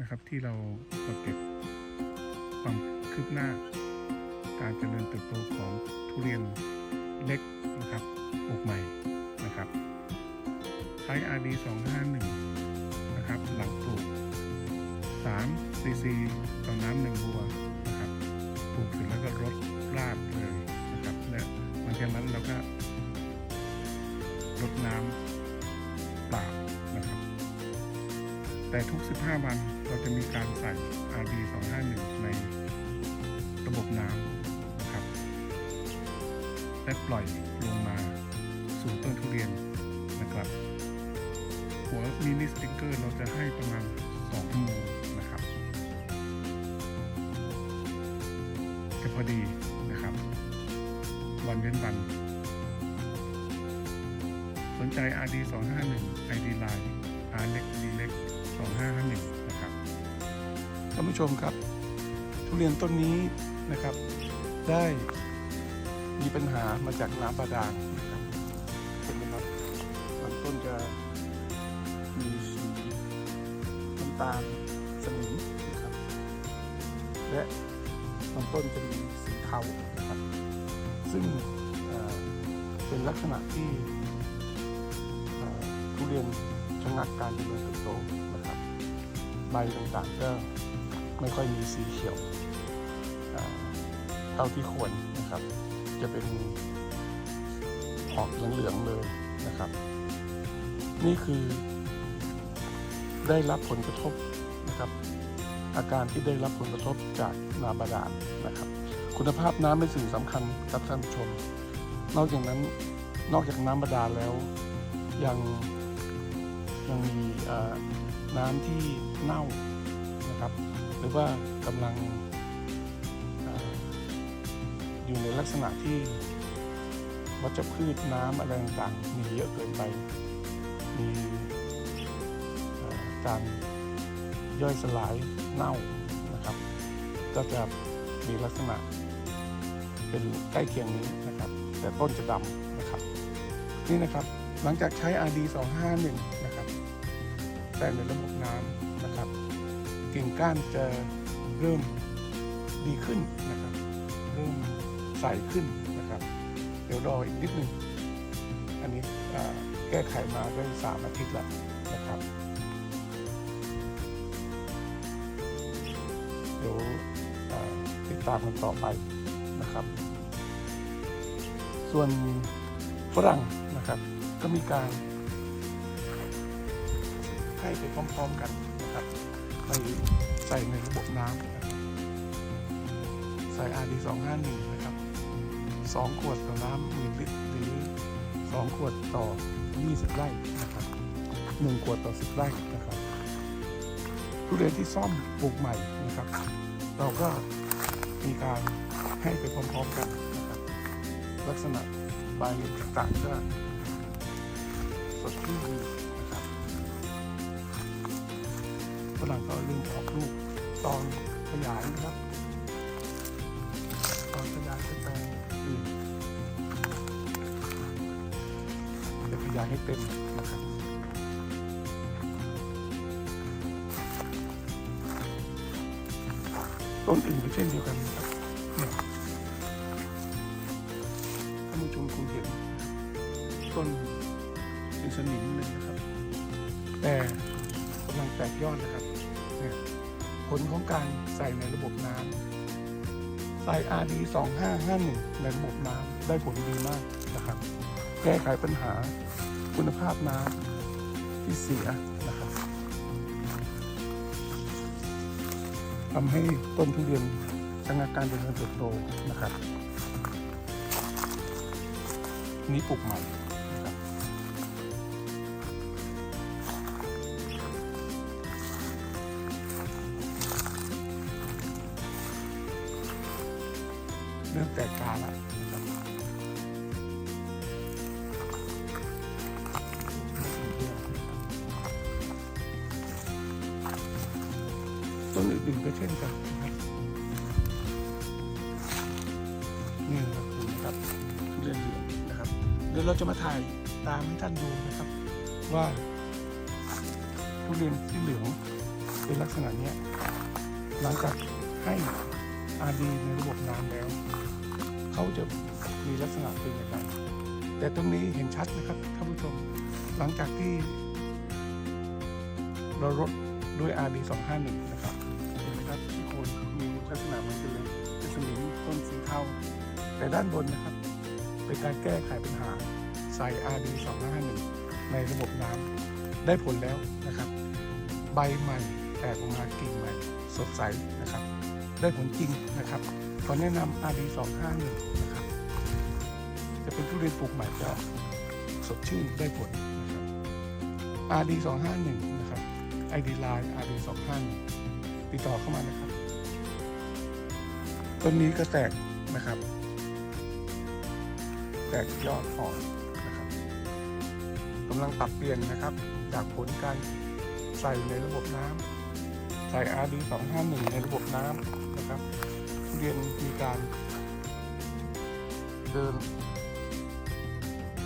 นะครับ ที่เรามาเก็บความคืบหน้า การเจริญเติบโตของทุเรียนเล็กนะครับปลูกใหม่นะครับใช้ RD 251นะครับ หลังปลูก3 cc ต่อน้ำหนึ่งบัวนะครับปลูกเสร็จแล้วก็รดราดเลยนะครับและหลังจากนั้นเราก็รดน้ำเปล่านะครับ แต่ทุก 15 วัน เราจะมีการใส่ RD 251ในระบบน้ำนะครับ และปล่อยลงมาสู่ต้นทุเรียนนะครับ หัวมินิสติกเกอร์เราจะให้ประมาณ2ชั่วโมงนะครับจะพอดีนะครับ วันเว้นวัน สนใจ RD 251 ID Line R เล็ก D เล็ก2551 ท่านผู้ชมครับ ทุเรียนต้นนี้นะครับ ได้มีปัญหามาจากน้ำบาดาลนะครับเห็นไหมครับลำต้นจะมีสีน้ำตาลสนิมนะครับ และลำต้นจะมีสีเทานะครับ ซึ่งเเป็นลักษณะที่ทุเรียนชะงักการเจริญเติบโตนะครับ ใบต่างๆก็ ไม่ค่อยมีสีเขียวเท่าที่ควรนะครับ จะเป็นออกเหลืองๆเลยนะครับ นี่คือได้รับผลกระทบนะครับ อาการที่ได้รับผลกระทบจากน้ำบาดาลนะครับ คุณภาพน้ำเป็นสิ่งสำคัญครับท่านผู้ชม นอกจากนั้นนอกจากน้ำบาดาลแล้วยังยังมีน้ำที่เน่านะครับ รือว่ากำลังออยู่ในลักษณะที่วัชพืชน้ำอะไรต่างๆมีเยอะเกินไป มีการย่อยสลายเน่านะครับ ก็จะมีลักษณะเป็นใกล้เคียงนี้นะครับ แต่ต้นจะดำนะครับ นี่นะครับหลังจากใช้ RD 251นะครับใส่ในระบบน้ำ กิ่งก้านจะเริ่มดีขึ้นนะครับ เริ่มใสขึ้นนะครับ เดี๋ยวรออีกนิดหนึ่งอันนี้แก้ไขมาได้สามอาทิตย์แล้วนะครับ เดี๋ยวติดตามกันต่อไปนะครับ ส่วนฝรั่งนะครับ ก็มีการให้ไปพร้อม ๆ กันนะครับ ไปใส่ในระบบน้ำใส่ RD 251 นะครับ 2 ขวดต่อน้ำหนึ่งลิตรหรือ 2 ขวดต่อ 20 ไร่นะครับ 1 ขวดต่อ 10 ไร่นะครับทุเรียนที่ซ่อมปลูกใหม่นะครับ เราก็มีการให้ไปพร้อมๆกันนะครับลักษณะใบต่างๆก็สดชื่น รั่งก็เริ่มออกลูกตอนขยายนะครับ ตอนขยายก็จะอื่นจะขยายให้เต็มนะครับต้นอื่นก็เช่นเดียวกันนะครับเนี่ยท่านผู้ชมคงเห็นต้นเป็นสนิมเลยนะครับ แต่ กำลังแตกยอดนะครับเนี่ยผลของการใส่ในระบบน้ำใส่ RD 2551ในระบบน้ำได้ผลดีมากนะครับ แก้ไขปัญหาคุณภาพน้ำที่เสียนะครับทำให้ต้นทุเรียนชะงักการเจริญเติบโตนะครับ นี้ปลูกใหม่ เริ่มแตกกาแล้วนะต้นอื่นๆก็เช่นกันนี่นะครับนะครับทุเรียนเหลืองนะครับ เดี๋ยวเราจะมาถ่ายตามให้ท่านดูนะครับ ว่าทุเรียนที่เหลืองเป็นลักษณะเนี้ยหลังจากให้ อาดีในระบบน้ำแล้ว เขาจะมีลักษณะเป็นอย่างไรแต่ตรงนี้เห็นชัดนะครับท่านผู้ชม หลังจากที่เราลดด้วย RD 251 นะครับเห็นไหมครับที่โคนมีลักษณะเหมือนกันเลยเป็นสนิมต้นสีเทาแต่ด้านบนนะครับ เป็นการแก้ไขปัญหาใส่ RD 251 ในระบบน้ำได้ผลแล้วนะครับ ใบใหม่แตกออกมากิ่งใหม่สดใสนะครับ ได้ผลจริงนะครับ ขอแนะนำ RD 251นะครับ จะเป็นทุเรียนปลูกใหม่จะสดชื่นได้ผลนะครับ RD 251นะครับ ID Line RD 251ติดต่อเข้ามานะครับ ต้นนี้ก็แตกนะครับ แตกยอดอ่อนนะครับกำลังปรับเปลี่ยนนะครับ จากผลการใส่ในระบบน้ำใส่ RD 251ในระบบน้ำ นะครับทุเรียนมีการเดิน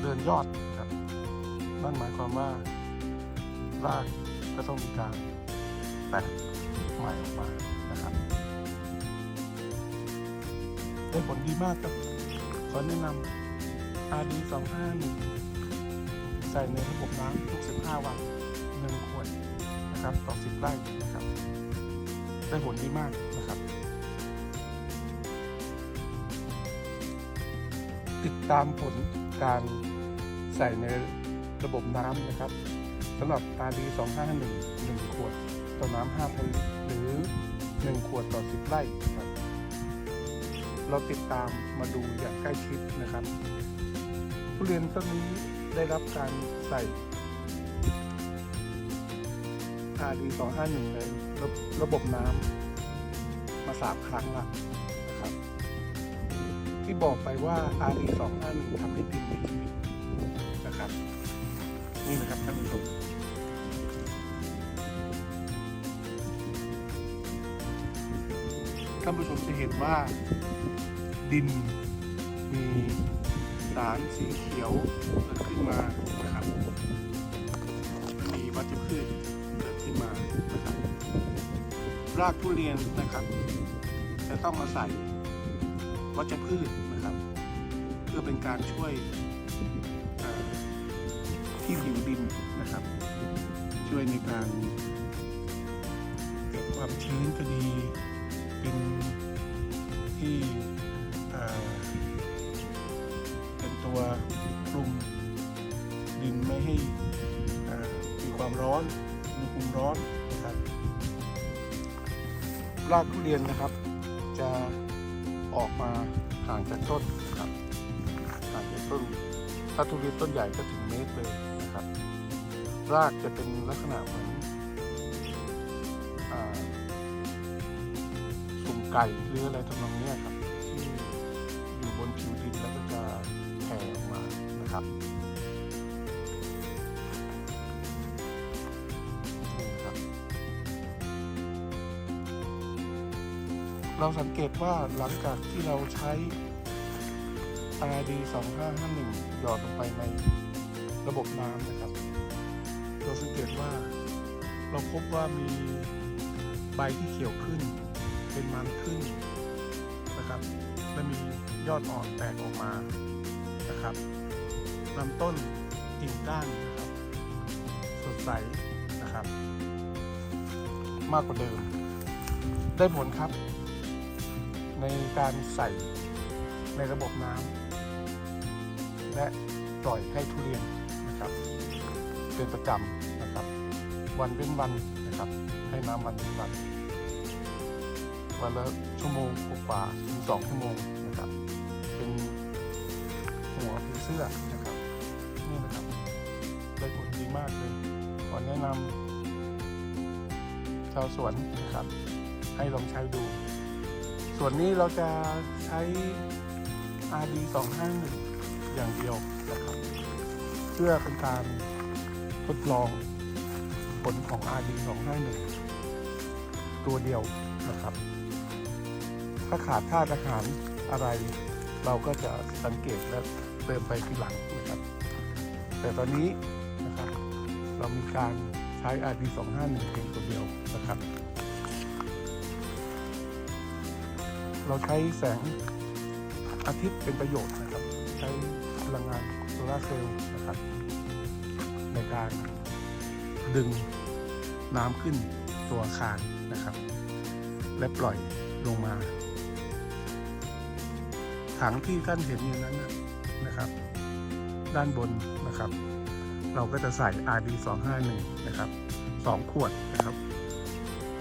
เดินยอดครับนั่นหมายความว่ารากก็ต้องมีการแตกใหม่ออกมานะครับได้ผลดีมากครับขอแนะนำ RD 251ใส่ในระบบน้ำทุก 15 วัน1ขวดนะครับต่อ 10 ไร่นะครับ ได้ผลดีมาก ตามผลการใส่ในระบบน้ำนะครับสำหรับ RD 2551 1 ขวด ต่อน้ำ5,000ลิตรหรือ 1 ขวดต่อ 10 ไร่ครับ เราติดตามมาดูอย่างใกล้ชิดนะครับทุเรียนต้นนี้ได้รับการใส่ RD 251ในระระบบน้ำมาสามครั้งละ บอกไปว่า RD 251ทำให้ดินมีชีวิตนะครับ นี่นะครับท่านผู้ชมท่านผู้ชมจะเห็นว่าดินมีสารสีเขียวเกิดขึ้นมานะครับ มีวัชพืชเกิดขึ้นมานะครับ รากทุเรียนนะครับ จะต้องอาศัยวัชพืช พื่อเป็นการช่วยที่ผิวดินนะครับ ช่วยในการเก็บความชื้นก็ดีเป็นที่เป็นตัวคลุมดินไม่ให้เอ่อมีความร้อนมีคุมร้อนนะครับรากทุเรียนนะครับ จะออกมาห่างจากต้น ถ้าทุเรียนต้นใหญ่ก็ถึงเมตรเลยนะครับ รากจะเป็นลักษณะเหมือนสุ่มไก่หรืออะไรทำนองนี้ครับ ที่อยู่บนผิวดินแล้วก็จะแผ่ออกมานะครับเราสังเกตว่าหลังจากที่เราใช้ RD 2551หยอดลงไปในระบบน้ำนะครับ เราสังเกตว่าเราพบว่ามีใบที่เขียวขึ้น เป็นมันขึ้นนะครับ และมียอดอ่อนแตกออกมานะครับลำต้นกิ่งก้านนะครับ สดใสนะครับ มากกว่าเดิม ได้ผลครับ ในการใส่ในระบบน้ำ และปล่อยให้ทุเรียนนะครับ เป็นประจำนะครับ วันเว้นวันนะครับ ให้น้ำวันเว้นวัน วันละชั่วโมงกว่าถึงสองชั่วโมงนะครับ เป็นหัวผีเสื้อนะครับนี่นะครับได้ผลดีมากเลยขอแนะนำชาวสวนนะครับ ให้ลองใช้ดู ส่วนนี้เราจะใช้ RD 251 อย่างเดียวนะครับเพื่อเป็นการทดลองผลของ RD 251ตัวเดียวนะครับ ถ้าขาดธาตุอาหารอะไร เราก็จะสังเกตและเติมไปทีหลังนะครับ แต่ตอนนี้นะครับ เรามีการใช้ RD 251เพียงตัวเดียวนะครับ เราใช้แสงอาทิตย์เป็นประโยชน์นะครับ ใช้ ลังงานโซลาเซลล์นะครับ ในการดึงน้ำขึ้นตัวอาคารนะครับ และปล่อยลงมา ถังที่ท่านเห็นอยู่นั้นนะครับ ด้านบนนะครับ เราก็จะใส่ RD 251นะครับสองขวดนะครับ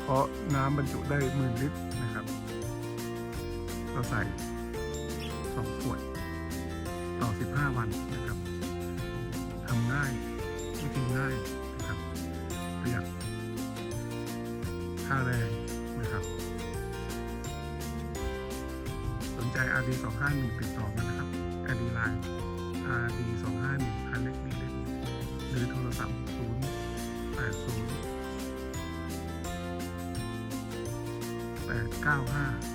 เพราะน้ำบรรจุได้หมื่นลิตรนะครับ เราใส่สองขวด ต่อ 15 วันนะครับทำง่ายวิธีง่ายนะครับประหยัดค่าแรงนะครับ สนใจ RD 251ติดต่อมานะครับ RD Line RD 251คันเล็กดีเล็กหรือโทรศัพท์ 0 8 0 8 9 5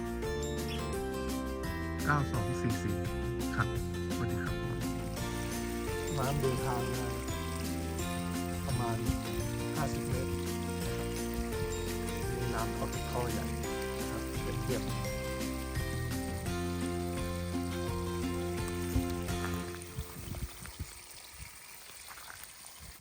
9244 ครับ สวัสดีครับน้ำเดินทางมาประมาณ 50 เมตรมีน้ำเข้าทุกท่อใหญ่ครับเป็นเทียบ